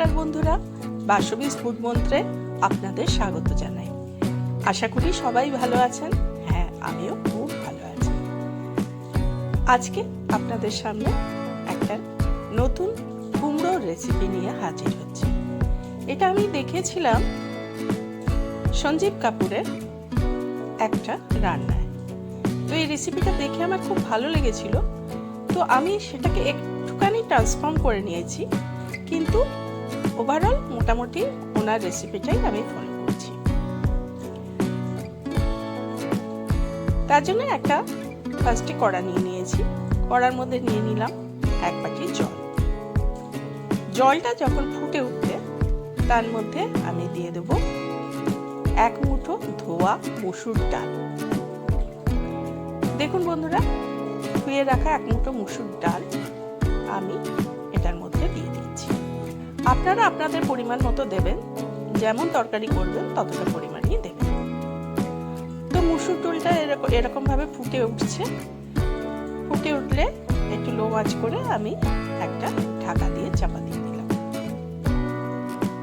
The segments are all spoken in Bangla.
নমস্কার বন্ধুরা, বাসবীজ ফুড মন্ত্রে আপনাদের স্বাগত জানাই। আশা করি সবাই ভালো আছেন। হ্যাঁ আমিও খুব ভালো আছি। আজকে আপনাদের সামনে একটা নতুন কুমড়োর রেসিপি নিয়ে হাজির হচ্ছে। এটা আমি দেখেছিলাম সঞ্জীব কাপুরের একটা রান্নায়। তো এই রেসিপিটা দেখে আমার খুব ভালো লেগেছিল। তো আমি সেটাকে একটুখানি ট্রান্সফর্ম করে নিয়েছি। কিন্তু ওভারঅল মোটামুটি ওনার রেসিপিটাই আমি ফলো করছি। তার জন্য একটা ফার্স্টে কড়া নিয়ে নিয়েছি। কড়ার মধ্যে নিয়ে নিলাম এক বাটি জল। জলটা যখন ফুটে উঠবে, তার মধ্যে আমি দিয়ে দেব এক মুঠো ধোয়া মুসুর ডাল। দেখুন বন্ধুরা, ধুয়ে রাখা এক মুঠো মুসুর ডাল আমি আপনারা আপনাদের পরিমাণ মতো দেবেন। যেমন তরকারি করবেন, ততটা পরিমাণই দেবেন। তো মুসুর ডালটা এরকম এরকম ভাবে ফুটে উঠছে। ফুটে উঠলে একটু লো আঁচ করে আমি একটা ঢাকা দিয়ে চাপা দিয়ে দিলাম।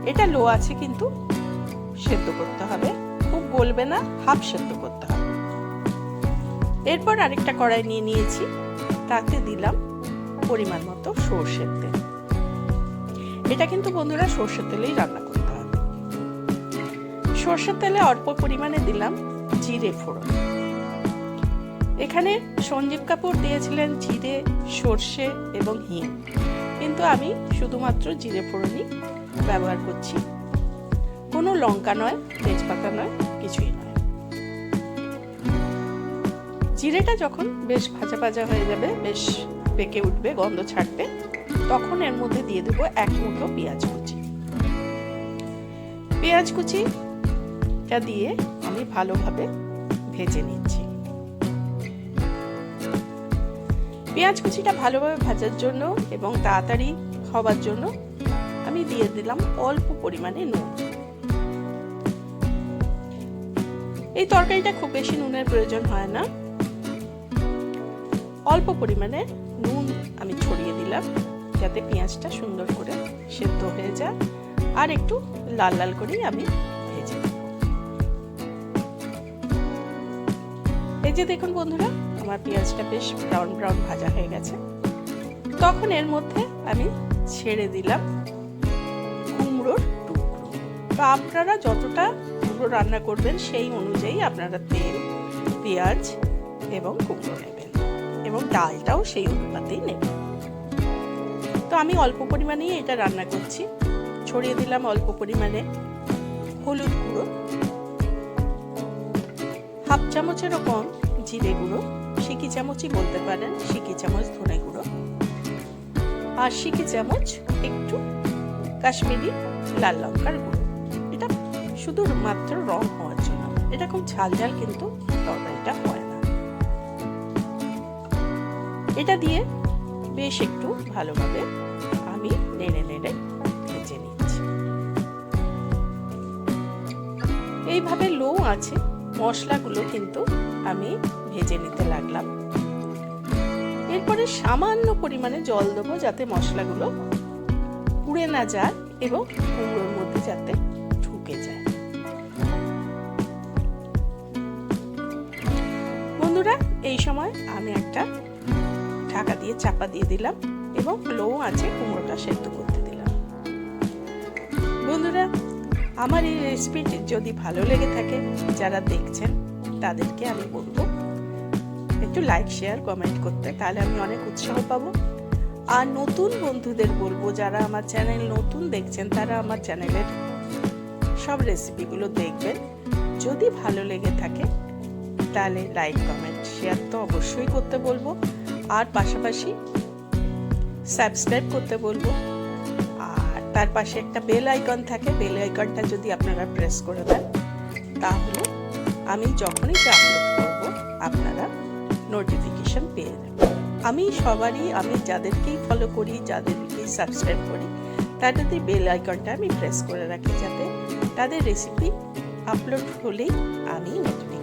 এটা লো আছে কিন্তু সেদ্ধ করতে হবে। খুব গলবে না, হাফ সেদ্ধ করতে হবে। এরপর আরেকটা কড়াই নিয়ে নিয়েছি। তাতে দিলাম পরিমাণ মতো সর্ষের তেল। এটা কিন্তু বন্ধুরা সর্ষের তেলেই রান্না করতে হবে। সর্ষের তেলে অল্প পরিমাণে দিলাম জিরে ফোড়ন। এখানে সঞ্জীব কাপুর দিয়েছিলেন জিরে, সর্ষে এবং হিং। কিন্তু আমি শুধুমাত্র জিরে ফোড়নই ব্যবহার করছি। কোনো লঙ্কা নয়, তেজপাতা নয়, কিছুই নয়। জিরেটা যখন বেশ ভাজা ভাজা হয়ে যাবে, বেশ পেকে উঠবে, গন্ধ ছাড়বে তখন এর মধ্যে দিয়ে দেবো এক মুঠো পেঁয়াজ কুচি। পেঁয়াজ কুচিটা দিয়ে আমি ভালোভাবে ভেজে নিচ্ছি। পেঁয়াজ কুচিটা ভালোভাবে ভাজার জন্য এবং তাড়াতাড়ি হবার জন্য আমি দিয়ে দিলাম অল্প পরিমাণে নুন। এই তরকারিটা খুব বেশি নুনের প্রয়োজন হয় না। অল্প পরিমাণে নুন আমি ছড়িয়ে দিলাম। যাতে পেঁয়াজটা সুন্দর করে সেদ্ধ হয়ে যায় আর একটু লাল লাল করেই আমি ভেজে এই যে দেখুন বন্ধুরা, আমার পেঁয়াজটা বেশ ব্রাউন ব্রাউন ভাজা হয়ে গেছে। তখন এর মধ্যে আমি ছেড়ে দিলাম কুমড়োর টুকরো। তো আপনারা যতটা কুমড়ো রান্না করবেন সেই অনুযায়ী আপনারা তেল, পেঁয়াজ এবং কুমড়ো নেবেন এবং ডালটাও সেই অনুপাতেই নেবেন। তো আমি অল্প পরিমাণেই এটা রান্না করছি। ছড়িয়ে দিলাম অল্প পরিমাণে হলুদ গুঁড়ো, হাফ চামচের কম জিরে গুঁড়ো, সিকি চামচই বলতে পারেন, সিকি চামচ ধনে গুঁড়ো আর সিকি চামচ একটু কাশ্মীরি লাল লঙ্কার গুঁড়ো। এটা শুধু মাত্র রং হওয়ার জন্য। এটা খুব ঝাল ঝাল কিন্তু তরকারিটা হয় না। এটা দিয়ে বেশ একটু ভালোভাবে আমি নেড়ে নেড়ে ভেজে নিচ্ছি। এইভাবে লো আছে, মশলাগুলো কিন্তু আমি ভেজে নিতে লাগলাম। এরপরে সামান্য পরিমাণে জল দেবো যাতে মশলাগুলো পুড়ে না যায় এবং কুমড়োর মধ্যে যাতে ঢুকে যায়। বন্ধুরা, এই সময় আমি একটা ঢাকা দিয়ে চাপা দিয়ে দিলাম এবং লো আছে কুমড়োটা সেদ্ধ করতে দিলাম। বন্ধুরা, আমার এই রেসিপিটি যদি ভালো লেগে থাকে, যারা দেখছেন, তাদেরকে আমি বলব, একটু লাইক শেয়ার কমেন্ট করতে, তাহলে আমি অনেক উৎসাহ পাবো। আর নতুন বন্ধুদের বলব, যারা আমার চ্যানেল নতুন দেখছেন, তারা আমার চ্যানেলের সব রেসিপিগুলো দেখবেন। যদি ভালো লেগে থাকে, তাহলে লাইক কমেন্ট শেয়ার তো অবশ্যই করতে বলব। আর পাশাপাশি সাবস্ক্রাইব করতে বলব। আর তার পাশে একটা বেল আইকন থাকে, বেল আইকনটা যদি আপনারা প্রেস করে দেন, তাহলে আমি যখনই যা আপলোড করব, আপনারা নোটিফিকেশন পেয়ে যাবেন। আমি সবারই, আমি যাদেরকেই ফলো করি, যাদেরকেই সাবস্ক্রাইব করি তাদের বেল আইকনটা আমি প্রেস করে রাখি যাতে তাদের রেসিপি আপলোড হলেই আমি নোটিফিকেশন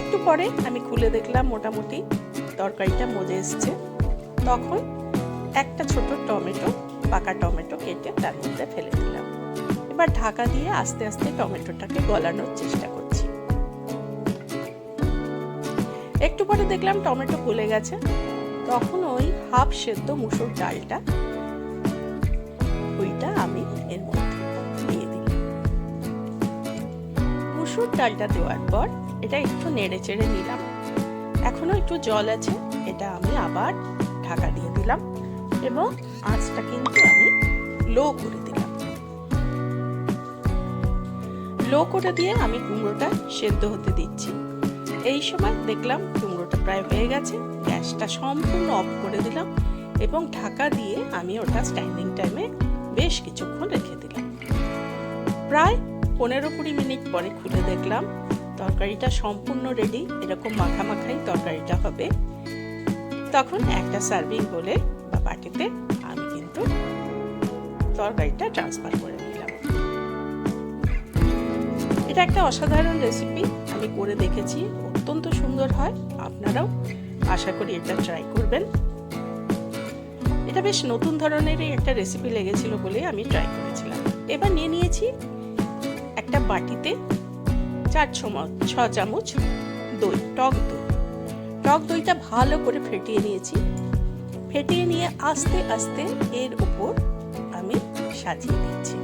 একটু পরে আমি খুলে দেখলাম মোটামুটি তরকারিটা মজে এসছে। তখন একটা ছোট টমেটো, পাকা টমেটো কেটে তার মধ্যে ফেলে দিলাম। এবার ঢাকা দিয়ে আস্তে আস্তে টমেটোটাকে গলানোর চেষ্টা করছি। একটু পরে দেখলাম টমেটো গলে গেছে। তখন ওই হাফ সেদ্ধ মুসুর ডালটা, ওইটা আমি এর মধ্যে দিয়ে দিলাম। মুসুর ডালটা দেওয়ার পর এটা একটু নেড়ে চেড়ে নিলাম। এখনও একটু জল আছে, এটা আমি আবার ঢাকা দিয়ে দিলাম এবং আঁচটা কিন্তু আমি লো করে দিলাম। লো করে দিয়ে আমি কুমড়োটা সেদ্ধ হতে দিচ্ছি। এই সময় দেখলাম কুমড়োটা প্রায় হয়ে গেছে, গ্যাসটা সম্পূর্ণ অফ করে দিলাম এবং ঢাকা দিয়ে আমি ওটা স্ট্যান্ডিং টাইমে বেশ কিছুক্ষণ রেখে দিলাম। প্রায় পনেরো কুড়ি মিনিট পরে খুলে দেখলাম তরকারিটা সম্পূর্ণ রেডি এরকম মাখা মাখাই তরকারিটা হবে। তখন একটা সার্ভিং বলে বা বাটিতে আমি কিন্তু তরকারিটা ট্রান্সফার করে নিলাম। এটা একটা অসাধারণ রেসিপি আমি করে দেখেছি, অত্যন্ত সুন্দর হয়, আপনারাও আশা করি এটা ট্রাই করবেন। এটা বেশ নতুন ধরনেরই একটা রেসিপি লেগেছিল বলে আমি ট্রাই করেছিলাম। এবার নিয়ে নিয়েছি একটা বাটিতে চার চামচ ছ চামচ দই, টক দই। টক দইটা ভালো করে ফেটিয়ে নিয়েছি। ফেটিয়ে নিয়ে আস্তে আস্তে এর উপর আমি সাজিয়ে দিচ্ছি।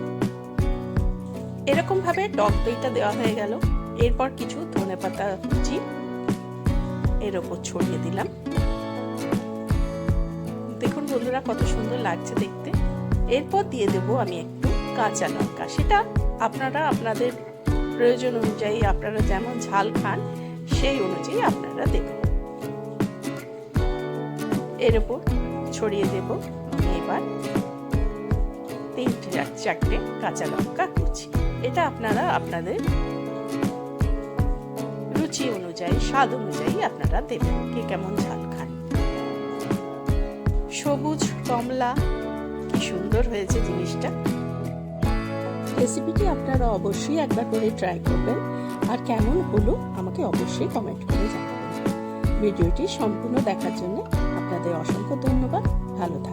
এরকম ভাবে টক দইটা দেওয়া হয়ে গেল। এরপর কিছু ধনে পাতা কুচি এর ওপর ছড়িয়ে দিলাম। দেখুন বন্ধুরা, কত সুন্দর লাগছে দেখতে। এরপর দিয়ে দেব আমি একটু কাঁচা লঙ্কা। সেটা আপনারা আপনাদের প্রয়োজন অনুযায়ী আপনারা যেমন ঝাল খান, সেই অনুযায়ী আপনারা দেবেন এর উপর ছড়িয়ে দেব এবার তিনটে চারটে কাঁচা লঙ্কা কুচি। এটা আপনারা আপনাদের রুচি অনুযায়ী, স্বাদ অনুযায়ী আপনারা দেবেন কে কেমন ঝাল খান। সবুজ কমলা, কি সুন্দর হয়েছে জিনিসটা। রেসিপিটি আপনারা অবশ্যই একবার করে ট্রাই করবেন। আর কেমন হলো আমাকে অবশ্যই কমেন্ট করে জানাবেন। ভিডিওটি সম্পূর্ণ দেখার জন্য আপনাদের অসংখ্য ধন্যবাদ। ভালো থাকবেন।